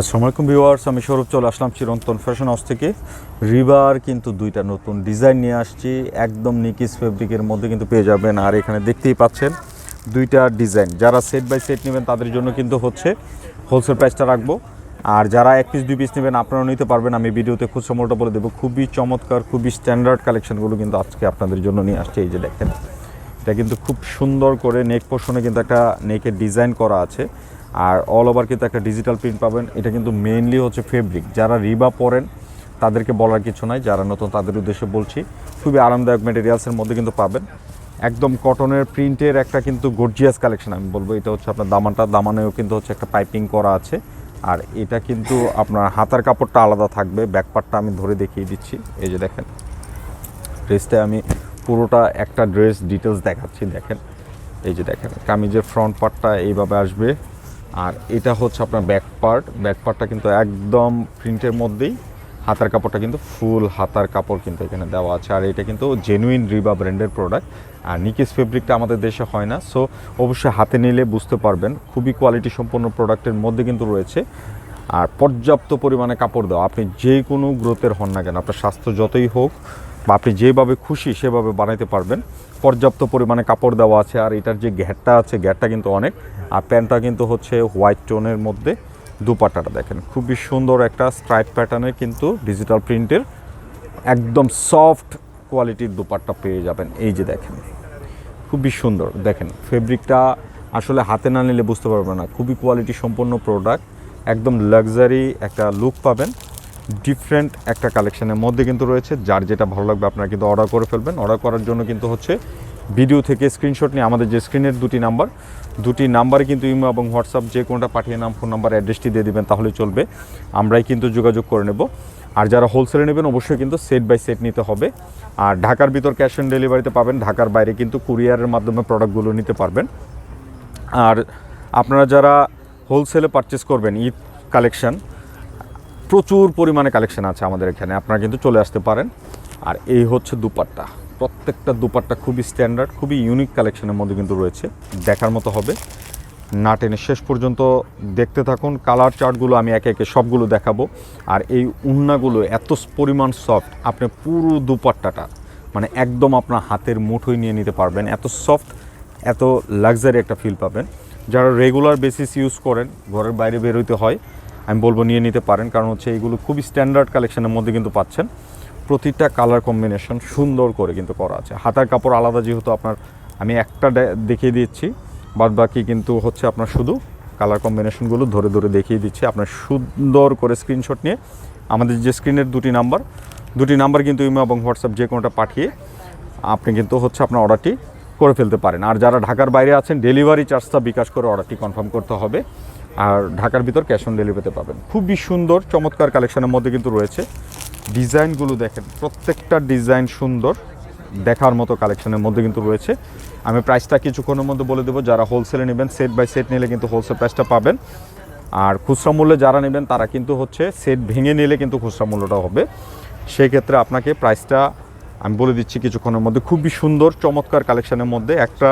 আসসালামু আলাইকুম ভিউয়ার্স, আমি সৌরভ, চলে আসলাম চিরন্তন ফ্যাশন হাউস থেকে। রিবার কিন্তু দুইটা নতুন ডিজাইন নিয়ে আসছি, একদম নিকিস ফেব্রিকের মধ্যে কিন্তু পেয়ে যাবেন। আর এখানে দেখতেই পাচ্ছেন দুইটা ডিজাইন। যারা সেট বাই সেট নেবেন, তাদের জন্য কিন্তু হচ্ছে হোলসেল প্রাইসটা রাখব। আর যারা এক পিস দুই পিস নেবেন, আপনারাও নিতে পারবেন। আমি ভিডিওতে খুচরা মূল্যটা বলে দেবো। খুবই চমৎকার, খুবই স্ট্যান্ডার্ড কালেকশনগুলো কিন্তু আজকে আপনাদের জন্য নিয়ে আসছে। এই যে দেখেন, এটা কিন্তু খুব সুন্দর করে নেক পোর্শনে কিন্তু একটা নেকের ডিজাইন করা আছে। আর অল ওভার কিন্তু একটা ডিজিটাল প্রিন্ট পাবেন। এটা কিন্তু মেইনলি হচ্ছে ফেব্রিক যারা রিবা পরেন, তাদেরকে বলার কিছু নাই। যারা নতুন, তাদের উদ্দেশ্যে বলছি, খুবই আরামদায়ক মেটেরিয়ালসের মধ্যে কিন্তু পাবেন। একদম কটনের প্রিন্টের একটা কিন্তু গর্জিয়াস কালেকশন আমি বলব, এটা হচ্ছে আপনার দামানটা। দামানেও কিন্তু হচ্ছে একটা পাইপিং করা আছে। আর এটা কিন্তু আপনার হাতার কাপড়টা আলাদা থাকবে। ব্যাকপার্টটা আমি ধরে দেখিয়ে দিচ্ছি। এই যে দেখেন ড্রেসটা আমি পুরোটা একটা ড্রেস ডিটেলস দেখাচ্ছি, দেখেন। এই যে দেখেন, কামিজের ফ্রন্ট পার্টটা এইভাবে আসবে। আর এটা হচ্ছে আপনার ব্যাক পার্ট ব্যাক পার্টটা কিন্তু একদম প্রিন্টের মধ্যেই। হাতার কাপড়টা কিন্তু ফুল হাতার কাপড় কিন্তু এখানে দেওয়া আছে। আর এটা কিন্তু জেনুইন রিবা ব্র্যান্ডের প্রোডাক্ট আর নিকিস ফেব্রিকটা আমাদের দেশে হয় না। সো অবশ্যই হাতে নিলে বুঝতে পারবেন। খুবই কোয়ালিটি সম্পন্ন প্রোডাক্টের মধ্যে কিন্তু রয়েছে। আর পর্যাপ্ত পরিমাণে কাপড় দেওয়া। আপনি যে কোনো গ্রোথের হন না কেন, আপনার স্বাস্থ্য যতই হোক, বা আপনি যেভাবে খুশি সেভাবে বানাইতে পারবেন। পর্যাপ্ত পরিমাণে কাপড় দেওয়া আছে, আর এটার যে ঘ্যাটটা আছে ঘ্যাটটা কিন্তু অনেক। আর প্যান্টটা কিন্তু হচ্ছে হোয়াইট টোনের মধ্যে দুপাট্টাটা দেখেন। খুবই সুন্দর একটা স্ট্রাইপ প্যাটার্নের কিন্তু ডিজিটাল প্রিন্টের একদম সফট কোয়ালিটির দুপাট্টা পেয়ে যাবেন। এই যে দেখেন, খুবই সুন্দর। দেখেন, ফেব্রিকটা আসলে হাতে না নিলে বুঝতে পারবেন না। খুবই কোয়ালিটি সম্পন্ন প্রোডাক্ট, একদম লাক্সারি একটা লুক পাবেন। ডিফারেন্ট একটা কালেকশনের মধ্যে কিন্তু রয়েছে, যার যেটা ভালো লাগবে আপনারা কিন্তু অর্ডার করে ফেলবেন। অর্ডার করার জন্য কিন্তু হচ্ছে ভিডিও থেকে স্ক্রিনশট নিয়ে আমাদের যে স্ক্রিনের দুটি নাম্বার দুটি নাম্বারে কিন্তু ইমো এবং হোয়াটসঅ্যাপ যে কোনোটা পাঠিয়ে নাম ফোন নাম্বার অ্যাড্রেসটি দিয়ে দেবেন তাহলে চলবে। আমরাই কিন্তু যোগাযোগ করে নেব। আর যারা হোলসেলে নেবেন, অবশ্যই কিন্তু সেট বাই সেট নিতে হবে। আর ঢাকার ভিতর ক্যাশ অন ডেলিভারিতে পাবেন, ঢাকার বাইরে কিন্তু কুরিয়ারের মাধ্যমে প্রোডাক্টগুলো নিতে পারবেন। আর আপনারা যারা হোলসেলে পারচেস করবেন ঈদ কালেকশন প্রচুর পরিমাণে কালেকশন আছে আমাদের এখানে। আপনারা কিন্তু চলে আসতে পারেন। আর এই হচ্ছে দুপাট্টা। প্রত্যেকটা দুপাট্টা খুবই স্ট্যান্ডার্ড খুবই ইউনিক কালেকশনের মধ্যে কিন্তু রয়েছে। দেখার মতো হবে। না টেনে শেষ পর্যন্ত দেখতে থাকুন। কালার চার্টগুলো আমি একে একে সবগুলো দেখাবো। আর এই উন্নাগুলো এত পরিমাণ সফট আপনি পুরো দুপাট্টাটা মানে একদম আপনার হাতের মুঠোয় নিয়ে নিতে পারবেন। এত সফট এত লাক্সারি একটা ফিল পাবেন। যারা রেগুলার বেসিস ইউজ করেন, ঘরের বাইরে বেরোতে হয় আমি বলব নিয়ে নিতে পারেন, কারণ হচ্ছে এইগুলো খুবই স্ট্যান্ডার্ড কালেকশনের মধ্যে কিন্তু পাচ্ছেন। প্রতিটা কালার কম্বিনেশন সুন্দর করে কিন্তু করা আছে। হাতার কাপড় আলাদা যেহেতু আপনার, আমি একটা দেখিয়ে দিচ্ছি, বাদ বাকি কিন্তু হচ্ছে আপনার শুধু কালার কম্বিনেশনগুলো ধরে ধরে দেখিয়ে দিচ্ছি। আপনার সুন্দর করে স্ক্রিনশট নিয়ে আমাদের যে স্ক্রিনের দুটি নাম্বার দুটি নাম্বার কিন্তু ইমো এবং হোয়াটসঅ্যাপ যে কোনোটা পাঠিয়ে আপনি কিন্তু হচ্ছে আপনার অর্ডারটি করে ফেলতে পারেন। আর যারা ঢাকার বাইরে আছেন ডেলিভারি চার্জটা বিকাশ করে অর্ডারটি কনফার্ম করতে হবে। আর ঢাকার ভিতর ক্যাশ অন ডেলিভারিতে পাবেন। খুবই সুন্দর, চমৎকার কালেকশনের মধ্যে কিন্তু রয়েছে। ডিজাইনগুলো দেখেন, প্রত্যেকটা ডিজাইন সুন্দর, দেখার মতো কালেকশনের মধ্যে কিন্তু রয়েছে। আমি প্রাইসটা কিছুক্ষণের মধ্যে বলে দেবো, যারা হোলসেলে নেবেন সেট বাই সেট নিলে কিন্তু হোলসেল প্রাইসটা পাবেন। আর খুচরা মূল্যে যারা নেবেন, তারা কিন্তু হচ্ছে সেট ভেঙে নিলে কিন্তু খুচরা মূল্যটা হবে। সেক্ষেত্রে আপনাকে প্রাইসটা আমি বলে দিচ্ছি কিছুক্ষণের মধ্যে। খুবই সুন্দর, চমৎকার কালেকশনের মধ্যে একটা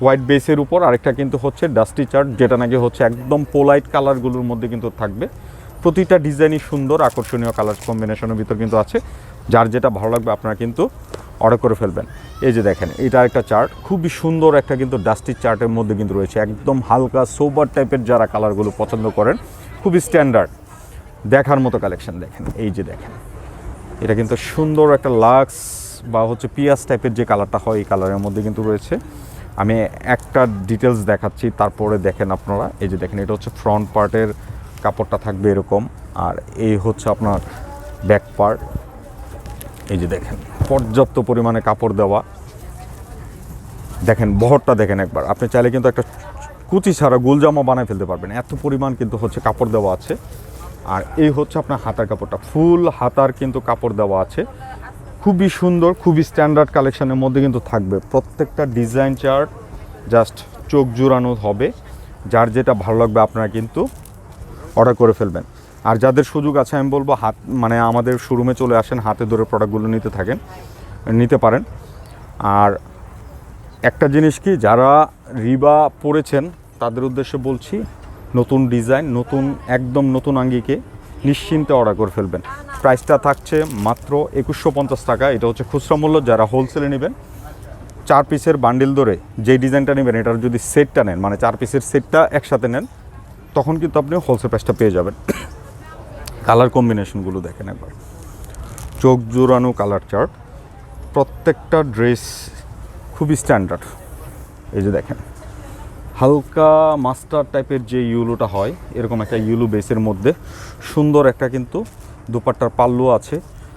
হোয়াইট বেসের উপর আরেকটা কিন্তু হচ্ছে ডাস্টি চার্ট, যেটা নাকি হচ্ছে একদম পোলাইট কালারগুলোর মধ্যে কিন্তু থাকবে। প্রতিটা ডিজাইনই সুন্দর, আকর্ষণীয় কালার কম্বিনেশনের ভিতর কিন্তু আছে। যার যেটা ভালো লাগবে আপনারা কিন্তু অর্ডার করে ফেলবেন। এই যে দেখেন, এটা একটা চার্ট। খুবই সুন্দর একটা কিন্তু ডাস্টি চার্টের মধ্যে কিন্তু রয়েছে। একদম হালকা সোবার টাইপের যারা কালারগুলো পছন্দ করেন, খুবই স্ট্যান্ডার্ড দেখার মতো কালেকশন দেখেন। এই যে দেখেন, এটা কিন্তু সুন্দর একটা লাক্স বা হচ্ছে পিয়াজ টাইপের যে কালারটা হয়, এই কালারের মধ্যে কিন্তু রয়েছে। আমি একটা ডিটেলস দেখাচ্ছি, তারপরে দেখেন আপনারা। এই যে দেখেন, এটা হচ্ছে ফ্রন্ট পার্টের কাপড়টা থাকবে এরকম। আর এই হচ্ছে আপনার ব্যাক পার্ট এই যে দেখেন, পর্যাপ্ত পরিমাণে কাপড় দেওয়া। দেখেন, বহরটা দেখেন একবার। আপনি চাইলে কিন্তু একটা কুচি ছাড়া গোলজামা বানায় ফেলতে পারবেন। এত পরিমাণ কিন্তু হচ্ছে কাপড় দেওয়া আছে। আর এই হচ্ছে আপনার হাতার কাপড়টা। ফুল হাতার কিন্তু কাপড় দেওয়া আছে। খুবই সুন্দর, খুবই স্ট্যান্ডার্ড কালেকশনের মধ্যে কিন্তু থাকবে। প্রত্যেকটা ডিজাইন চার্ট জাস্ট চোখ জুড়ানো হবে। যার যেটা ভালো লাগবে আপনারা কিন্তু অর্ডার করে ফেলবেন। আর যাদের সুযোগ আছে, আমি বলব হাত মানে আমাদের শোরুমে চলে আসেন, হাতে ধরে প্রোডাক্টগুলো নিতে থাকেন, নিতে পারেন। আর একটা জিনিস কি, যারা রিবা পড়েছেন তাদের উদ্দেশ্যে বলছি, নতুন ডিজাইন নতুন, একদম নতুন আঙ্গিকে নিশ্চিন্তে অর্ডার করে ফেলবেন। প্রাইসটা থাকছে মাত্র একুশশো পঞ্চাশ টাকা। এটা হচ্ছে খুচরা মূল্য, যারা হোলসেলে নেবেন, চার পিসের বান্ডিল ধরে যে ডিজাইনটা নেবেন, এটার যদি সেটটা নেন মানে চার পিসের সেটটা একসাথে নেন, তখন কিন্তু আপনি হোলসেল প্রাইসটা পেয়ে যাবেন। কালার কম্বিনেশনগুলো দেখেন একবার। চোখ জোড়ানো কালার চার্ট প্রত্যেকটা ড্রেস খুবই স্ট্যান্ডার্ড এই যে দেখেন, হালকা মাস্টার টাইপের যে ইউলোটা হয়, এরকম একটা ইউলো বেসের মধ্যে সুন্দর একটা কিন্তু দুপাট্টার পাল্লু আছে।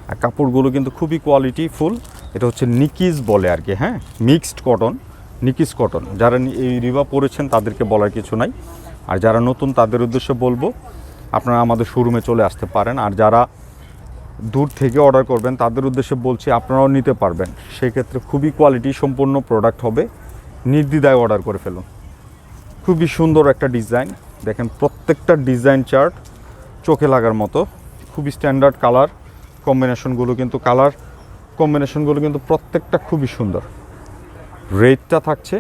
আর কাপড়গুলো কিন্তু খুবই কোয়ালিটি ফুল এটা হচ্ছে নিকিজ বলে আর কি হ্যাঁ? মিক্সড কটন নিকিজ কটন যারা এই রিবা পরেছেন, তাদেরকে বলার কিছু নাই। আর যারা নতুন, তাদের উদ্দেশ্যে বলব, আপনারা আমাদের শোরুমে চলে আসতে পারেন। আর যারা দূর থেকে অর্ডার করবেন, তাদের উদ্দেশ্যে বলছি, আপনারাও নিতে পারবেন। সেক্ষেত্রে খুবই কোয়ালিটি সম্পূর্ণ প্রোডাক্ট হবে। নির্দ্বিধায় অর্ডার করে ফেলুন। খুবই সুন্দর একটা ডিজাইন দেখেন, প্রত্যেকটা ডিজাইন চার্ট চোখে লাগার মতো। খুবই স্ট্যান্ডার্ড কালার কম্বিনেশনগুলো কিন্তু কালার কম্বিনেশনগুলো কিন্তু প্রত্যেকটা খুবই সুন্দর। রেটটা থাকছে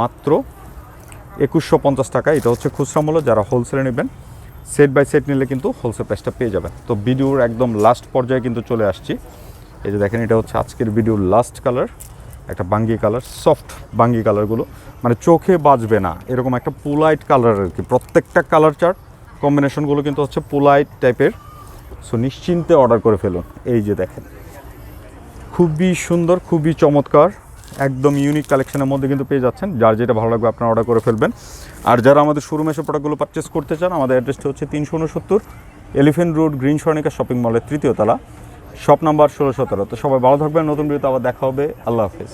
মাত্র একুশশো পঞ্চাশ টাকা। এটা হচ্ছে খুচরা মূল্য, যারা হোলসেলে নেবেন সেট বাই সেট নিলে কিন্তু হোলসেল প্রাইসটা পেয়ে যাবেন। তো ভিডিওর একদম লাস্ট পর্যায়ে কিন্তু চলে আসছি। এই যে দেখেন, এটা হচ্ছে আজকের ভিডিওর লাস্ট কালার একটা বাঙ্গি কালার সফট বাঙ্গি কালারগুলো মানে চোখে বাজবে না, এরকম একটা পোলাইট কালার আর কি। প্রত্যেকটা কালার চার্ট কম্বিনেশনগুলো কিন্তু হচ্ছে পোলাইট টাইপের সো নিশ্চিন্তে অর্ডার করে ফেলুন। এই যে দেখেন। খুবই সুন্দর, খুবই চমৎকার, একদম ইউনিক কালেকশনের মধ্যে কিন্তু পেয়ে যাচ্ছেন। যার যেটা ভালো লাগবে আপনারা অর্ডার করে ফেলবেন। আর যারা আমাদের শোরুমে এসে প্রোডাক্টগুলো পারচেস করতে চান, আমাদের অ্যাড্রেসটা হচ্ছে তিনশো উনসত্তর Elephant Road Green Swarnika shopping মলের তৃতীয় তলা শপ নাম্বার ষোলো সতেরো। তো সবাই ভালো থাকবেন, নতুন ভিডিওতে আবার দেখা হবে। আল্লাহ হাফেজ।